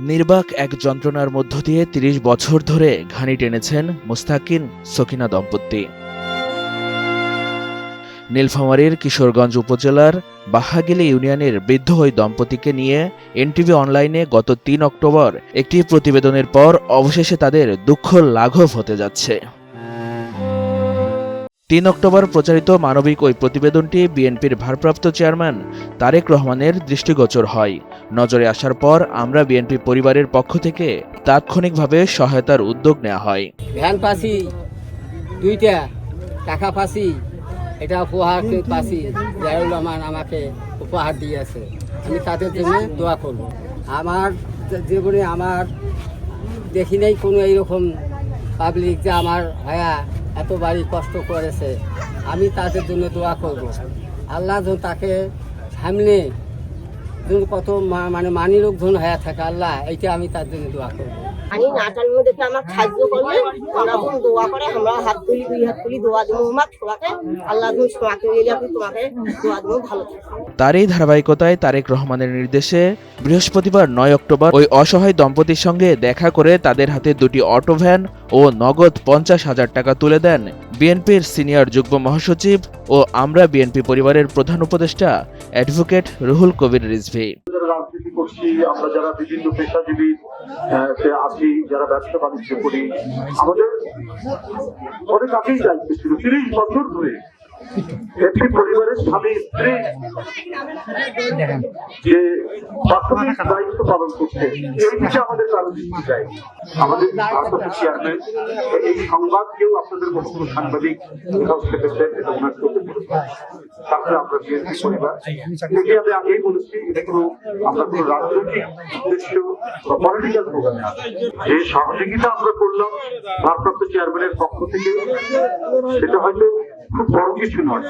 নির্বাক এক যন্ত্রণার মধ্য দিয়ে ৩০ বছর ধরে ঘানি টেনেছেন মুস্তাকিন সকিনা দম্পতি। নীলফামারীর কিশোরগঞ্জ উপজেলার বাহাগিলি ইউনিয়নের বৃদ্ধ ওই দম্পতিকে নিয়ে এনটিভি অনলাইনে গত তিন অক্টোবর একটি প্রতিবেদনের পর অবশেষে তাদের দুঃখ লাঘব হতে যাচ্ছে। তিন অক্টোবর প্রচারিত মানবিক ওই প্রতিবেদনটি বিএনপির ভারপ্রাপ্ত চেয়ারম্যান তারেক রহমানের দৃষ্টিগোচর হয়। নজরে আসার পর আমরা বিএনপি পরিবারের পক্ষ থেকে তাৎক্ষণিকভাবে সহায়তার উদ্যোগ নেওয়া হয়। ভ্যান পাসি দুইটা টাকা পাসি এটা উপহার পাসি রহমান আমাকে উপহার দিয়েছে। আমি তাদের জন্য দোয়া করব। আমার জীবনে আমার দেখি নাই কোনো এইরকম পাবলিক যে আমার ভাইয়া এত বাড়ি কষ্ট করেছে। আমি তাদের জন্য দোয়া করব। আল্লাহ যেন তাকে সামনে কত মানে মানি লোকজন হয়ে থাকে, আল্লাহ, এইটা আমি তার জন্য দোয়া করব। আমি মধ্যে আমার সাহায্য করবে তোমরা কোন দোয়া করে, আমরা হাত তুলি, দুই হাত তুলি, দোয়া দেবো মাক তোমাকে। আল্লাহ তুমি তোমাকে তোমাকে দোয়া দেবো, ভালো থাকো। তারই ধারাবাহিকতায় তারেক রহমানের নির্দেশে বৃহস্পতিবার নয় অক্টোবর ওই অসহায় দম্পতির সঙ্গে দেখা করে তাদের হাতে দুটি অটো ভ্যান ও নগদ পঞ্চাশ হাজার টাকা তুলে দেন বিএনপির সিনিয়র যুগ্ম মহাসচিব ও আমরা বিএনপি পরিবারের প্রধান উপদেষ্টা অ্যাডভোকেট রুহুল কবির রিজভি। করছি, আমরা যারা বিভিন্ন পেশাজীবী আছি, যারা ব্যবসা বাণিজ্য করি, আমাদের অনেক আগেই দায়িত্ব ছিল, তিরিশ বছর ধরে একটি পরিবারের স্বামী স্ত্রী যে দায়িত্ব পালন করছে এই দিকে আমাদের কারণ চাই আমাদের চেয়ারম্যান এই সংবাদকেও আপনাদের মতো কোনো সাংবাদিক এটা ওনার তারপরে আমরা বিএনপি পরিবার। থেকে আমি আগেই বলেছি এটা কোনো আমরা কোনো রাজনৈতিক উদ্দেশ্য বা পলিটিক্যাল প্রোগ্রামে যে সহযোগিতা আমরা করলাম ভারপ্রাপ্ত চেয়ারম্যানের পক্ষ থেকে সেটা হয়তো খুব বড় কিছু নয়।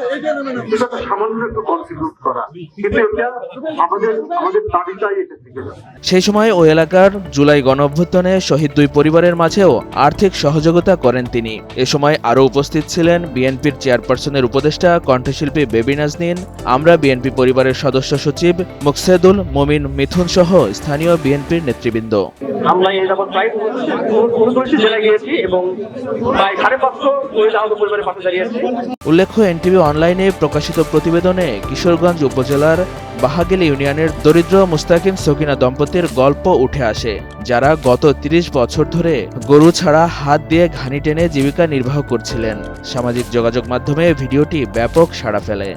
এটা সামান্য একটু কন্ট্রিবিউট করা। কিন্তু এটা আমাদের আমাদের তালিকায় এটা থেকে সেই সময় ওই এলাকার জুলাই গণঅভ্যুত্থানে শহীদ দুই পরিবারের মাঝেও আর্থিক সহযোগিতা করেন তিনি। এ সময় আরও উপস্থিত ছিলেন বিএনপির চেয়ারপারসনের উপদেষ্টা কণ্ঠশিল্পী বেবি নাজনীন আমরা বিএনপি পরিবারের সদস্য সচিব মুকসেদুল মমিন মিথুন সহ স্থানীয় বিএনপির নেতৃবৃন্দ। আমরা এই যাবৎ প্রায় উনত্রিশটি জেলায় গিয়েছি এবং প্রায় সাড়ে পাঁচশো পরিবারের পাশে দাঁড়িয়েছি উল্লেখ্য, এনটিভি অনলাইনে প্রকাশিত প্রতিবেদনে কিশোরগঞ্জ উপজেলার বাহাগেল ইউনিয়নের দরিদ্র মুস্তাকিম সকিনা দম্পতির গল্প উঠে আসে, যারা গত ৩০ বছর ধরে গরু ছাড়া হাত দিয়ে ঘানি টেনে জীবিকা নির্বাহ করছিলেন। সামাজিক যোগাযোগ মাধ্যমে ভিডিওটি ব্যাপক সাড়া ফেলে।